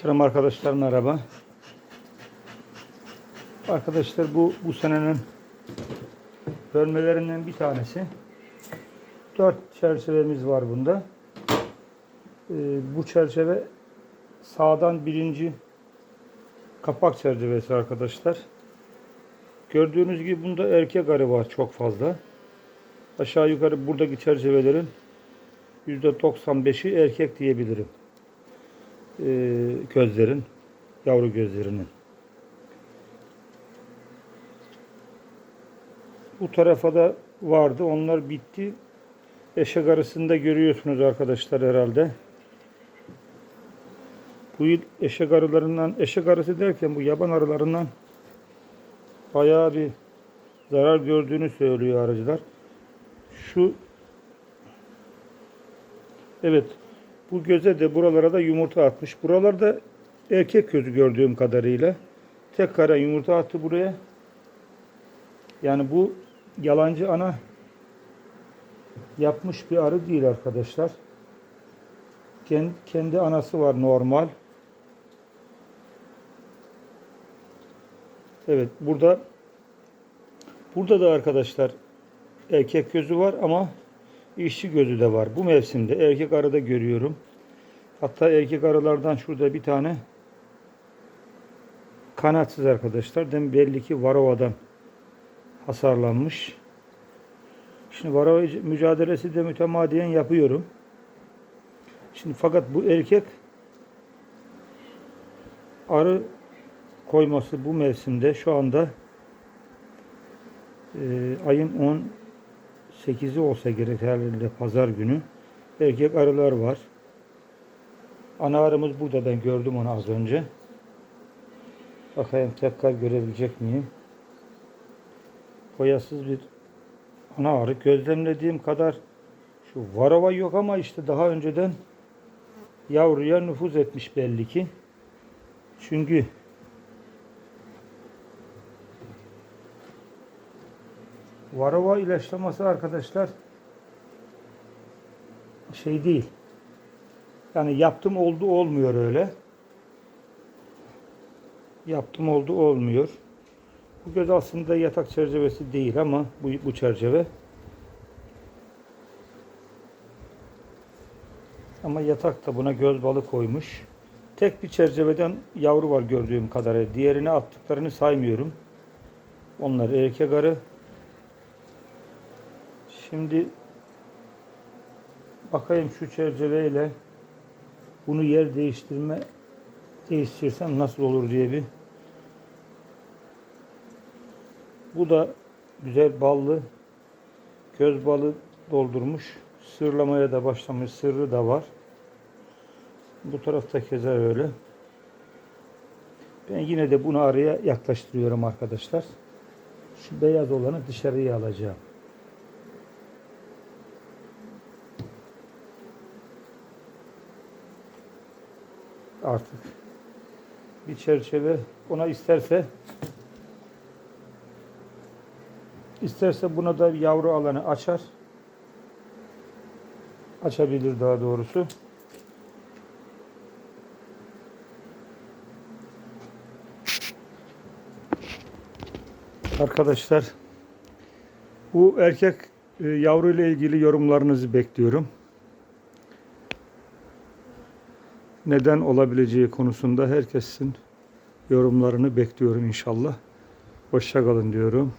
Muhterem arkadaşlar merhaba. Arkadaşlar bu bu senenin bölmelerinden bir tanesi. Dört çerçevemiz var bunda. Ee, bu çerçeve sağdan birinci kapak çerçevesi arkadaşlar. Gördüğünüz gibi bunda erkek arı var çok fazla. Aşağı yukarı buradaki çerçevelerin %95'i erkek diyebilirim. Ee, gözlerin, yavru gözlerinin. Bu tarafa da vardı. Onlar bitti. Eşek arasında görüyorsunuz arkadaşlar herhalde. Bu yıl eşek arılarından, eşek arısı derken bu yaban arılarından bayağı bir zarar gördüğünü söylüyor arıcılar. Şu Evet. Bu göze de buralara da yumurta atmış. Buralarda erkek gözü gördüğüm kadarıyla. Tek kara yumurta attı buraya. Yani bu yalancı ana yapmış bir arı değil arkadaşlar. Kendi, anası var normal. Evet burada burada da arkadaşlar erkek gözü var ama işçi gözü de var. Bu mevsimde erkek arıda görüyorum. Hatta erkek arılardan şurada bir tane kanatsız arkadaşlar. Dem belli ki varovadan hasarlanmış. Şimdi varova mücadelesi de mütemadiyen yapıyorum. Şimdi fakat bu erkek arı koyması bu mevsimde şu anda e, ayın 18'i olsa gerek herhalde pazar günü. Erkek arılar var. Ana arımız burada ben gördüm onu az önce. Bakayım tekrar görebilecek miyim? Boyasız bir ana arı. Gözlemlediğim kadar şu varova yok ama işte daha önceden yavruya nüfuz etmiş belli ki. Çünkü Varova ilaçlaması arkadaşlar şey değil. Yani yaptım oldu olmuyor öyle. Yaptım oldu olmuyor. Bu göz aslında yatak çerçevesi değil ama bu, bu çerçeve. Ama yatak da buna göz balı koymuş. Tek bir çerçeveden yavru var gördüğüm kadarıyla. Diğerini attıklarını saymıyorum. Onlar erkek arı. Şimdi bakayım şu çerçeveyle bunu yer değiştirme değiştirsem nasıl olur diye bir. Bu da güzel ballı göz balı doldurmuş. Sırlamaya da başlamış sırrı da var. Bu tarafta keza öyle. Ben yine de bunu araya yaklaştırıyorum arkadaşlar. Şu beyaz olanı dışarıya alacağım artık bir çerçeve. Ona isterse isterse buna da yavru alanı açar. Açabilir daha doğrusu. Arkadaşlar bu erkek e, yavru ile ilgili yorumlarınızı bekliyorum neden olabileceği konusunda herkesin yorumlarını bekliyorum inşallah. Hoşçakalın diyorum.